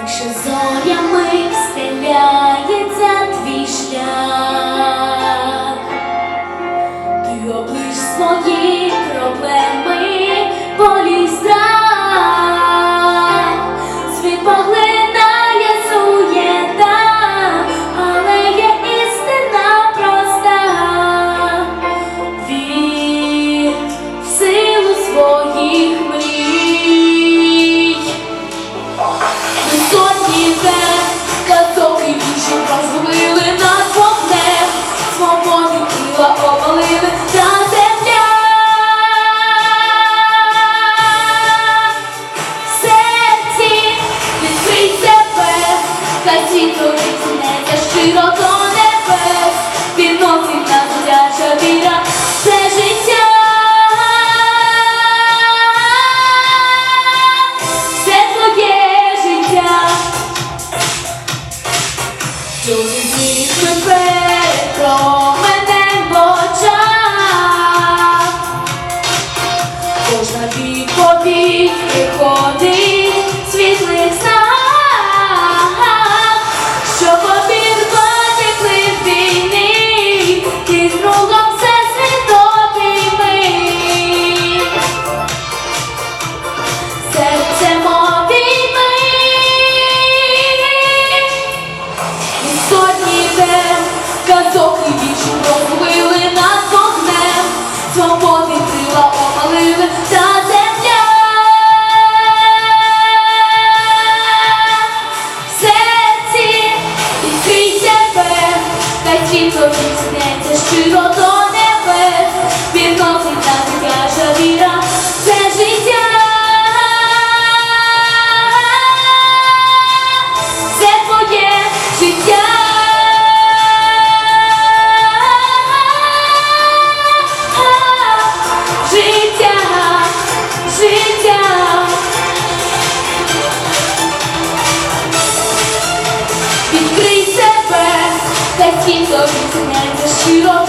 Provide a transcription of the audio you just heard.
Якщо зорями встеляється твій шлях, ти облиш своє. світу дитяча віра, все життя, все твоє життя, Дуже зійшли перед променем в очах, кожна. Розбили нас огнем, свободи крила та земля. Серці, відкрий себе, та й світло віснеться 싫어